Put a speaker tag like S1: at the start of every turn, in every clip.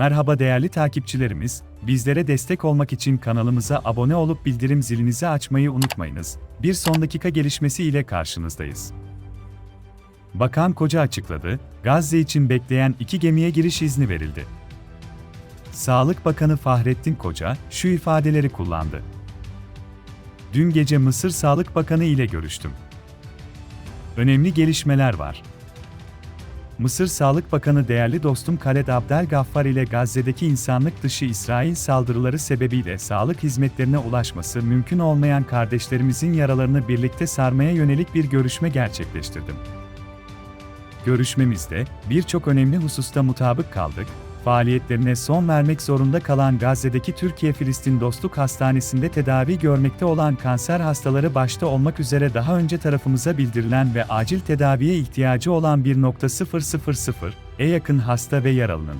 S1: Merhaba değerli takipçilerimiz, bizlere destek olmak için kanalımıza abone olup bildirim zilinizi açmayı unutmayınız. Bir son dakika gelişmesi ile karşınızdayız. Bakan Koca açıkladı, Gazze için bekleyen iki gemiye giriş izni verildi. Sağlık Bakanı Fahrettin Koca şu ifadeleri kullandı. Dün gece Mısır Sağlık Bakanı ile görüştüm. Önemli gelişmeler var. Mısır Sağlık Bakanı değerli dostum Khaled Abdel Gaffar ile Gazze'deki insanlık dışı İsrail saldırıları sebebiyle sağlık hizmetlerine ulaşması mümkün olmayan kardeşlerimizin yaralarını birlikte sarmaya yönelik bir görüşme gerçekleştirdim. Görüşmemizde birçok önemli hususta mutabık kaldık. Faaliyetlerine son vermek zorunda kalan Gazze'deki Türkiye-Filistin Dostluk Hastanesi'nde tedavi görmekte olan kanser hastaları başta olmak üzere daha önce tarafımıza bildirilen ve acil tedaviye ihtiyacı olan 1.000'e yakın hasta ve yaralının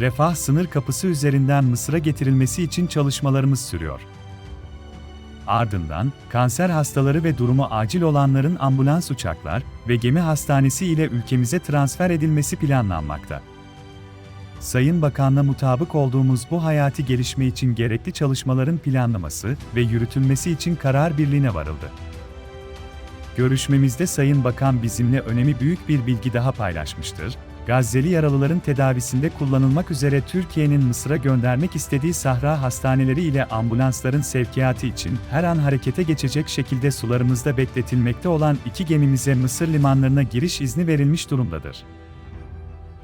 S1: Refah sınır kapısı üzerinden Mısır'a getirilmesi için çalışmalarımız sürüyor. Ardından, kanser hastaları ve durumu acil olanların ambulans uçaklar ve gemi hastanesi ile ülkemize transfer edilmesi planlanmakta. Sayın Bakan'la mutabık olduğumuz bu hayati gelişme için gerekli çalışmaların planlaması ve yürütülmesi için karar birliğine varıldı. Görüşmemizde Sayın Bakan bizimle önemi büyük bir bilgi daha paylaşmıştır. Gazze'li yaralıların tedavisinde kullanılmak üzere Türkiye'nin Mısır'a göndermek istediği sahra hastaneleri ile ambulansların sevkiyatı için her an harekete geçecek şekilde sularımızda bekletilmekte olan iki gemimize Mısır limanlarına giriş izni verilmiş durumdadır.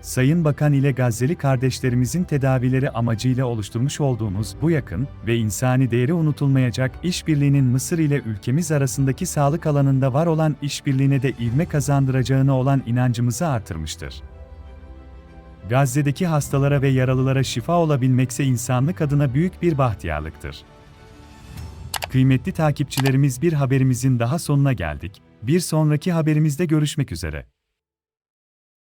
S1: Sayın Bakan ile Gazze'li kardeşlerimizin tedavileri amacıyla oluşturmuş olduğumuz bu yakın ve insani değeri unutulmayacak işbirliğinin Mısır ile ülkemiz arasındaki sağlık alanında var olan işbirliğine de ivme kazandıracağına olan inancımızı artırmıştır. Gazze'deki hastalara ve yaralılara şifa olabilmekse insanlık adına büyük bir bahtiyarlıktır. Kıymetli takipçilerimiz bir haberimizin daha sonuna geldik. Bir sonraki haberimizde görüşmek üzere.